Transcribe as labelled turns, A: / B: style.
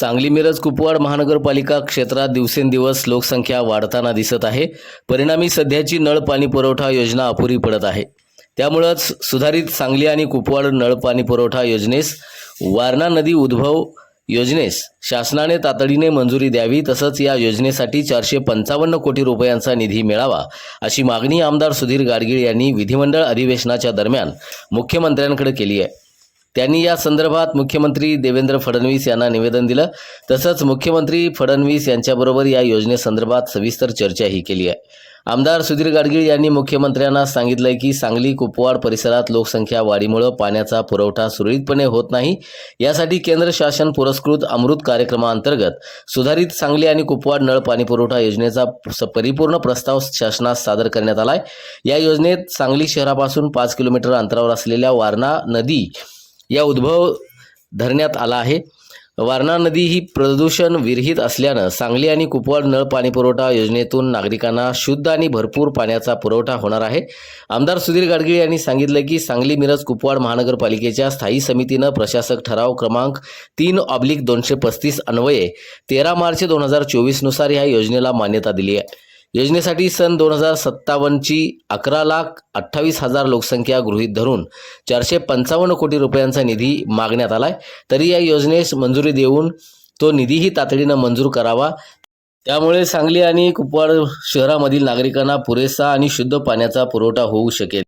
A: सांगली मिरज कुपवाड महानगरपालिका क्षेत्रात दिवसेंदिवस लोकसंख्या वाढताना दिसत आहे. परिणामी सध्याची नळ पाणी पुरवठा योजना अपुरी पडत आहे. त्यामुळंच सुधारित सांगली आणि कुपवाड नळ पाणी पुरवठा योजनेस वारणा नदी उद्भव योजनेस शासनाने तातडीने मंजुरी द्यावी तसंच या योजनेसाठी चारशे पंचावन्न कोटी रुपयांचा निधी मिळावा अशी मागणी आमदार सुधीर गाडगीळ यांनी विधिमंडळ अधिवेशनाच्या दरम्यान मुख्यमंत्र्यांकडे केली आहे. त्यांनी या संदर्भात मुख्यमंत्री देवेंद्र फडणवीस यांना निवेदन दिलं. तसंच मुख्यमंत्री फडणवीस यांच्याबरोबर या योजनेसंदर्भात सविस्तर चर्चाही केली आहे. आमदार सुधीर गाडगीळ यांनी मुख्यमंत्र्यांना सांगितलंय की सांगली कुपवाड परिसरात लोकसंख्या वाढीमुळं पाण्याचा पुरवठा सुरळीतपणे होत नाही. यासाठी केंद्र शासन पुरस्कृत अमृत कार्यक्रमाअंतर्गत सुधारित सांगली आणि कुपवाड नळ पाणी पुरवठा योजनेचा स- परिपूर्ण प्रस्ताव शासनास सादर करण्यात आलाय. या योजनेत सांगली शहरापासून पाच किलोमीटर अंतरावर असलेल्या वारणा नदी या उद्भव धरण्यात आला आहे. वारणा नदी ही प्रदूषण विरहित असल्यानं सांगली आणि कुपवाड नळ पाणी पुरवठा योजनेतून नागरिकांना शुद्ध आणि भरपूर पाण्याचा पुरवठा होणार आहे. आमदार सुधीर गाडगीळ यांनी सांगितलं की सांगली मिरज कुपवाड महानगरपालिकेच्या स्थायी समितीनं प्रशासक ठराव क्रमांक तीन ऑब्लिक दोनशे पस्तीस अन्वये तेरा मार्च दोन हजार चोवीसनुसार ह्या योजनेला मान्यता दिली आहे. योजनेसाठी सन दोन हजार सत्तावन्नची अकरा लाख अठ्ठावीस हजार लोकसंख्या गृहीत धरून चारशे पंचावन्न कोटी रुपयांचा निधी मागण्यात आलाय. तरी या योजनेस मंजुरी देऊन तो निधीही तातडीनं मंजूर करावा. त्यामुळे सांगली आणि कुपवाड शहरामधील नागरिकांना पुरेसा आणि शुद्ध पाण्याचा पुरवठा होऊ शकेल.